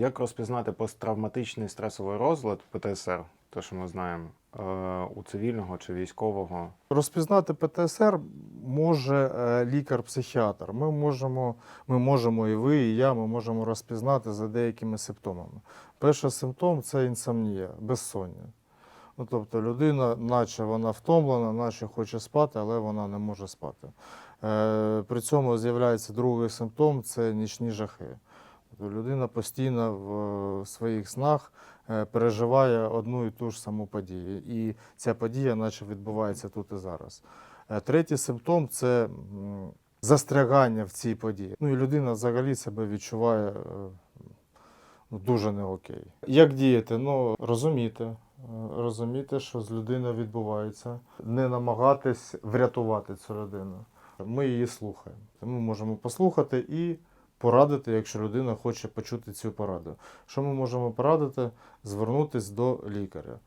Як розпізнати посттравматичний стресовий розлад ПТСР, те, що ми знаємо, е, у цивільного чи військового? Розпізнати ПТСР може е, лікар-психіатр. Ми можемо, ми можемо і ви, і я, ми можемо розпізнати за деякими симптомами. Перший симптом це інсомнія, безсоння. Ну, тобто людина, наче вона втомлена, наче хоче спати, але вона не може спати. Е, при цьому з'являється другий симптом це нічні жахи. Тобто людина постійно в е, своїх снах е, переживає одну і ту ж саму подію. І ця подія, наче відбувається тут і зараз. Е, Третій симптом це застрягання в цій події. Ну і людина взагалі себе відчуває ну, дуже не окей. Як діяти? Ну, розуміти. Розуміти, що з людиною відбувається, не намагатись врятувати цю людину. Ми її слухаємо. Ми можемо послухати і порадити, якщо людина хоче почути цю пораду. Що ми можемо порадити? Звернутися до лікаря.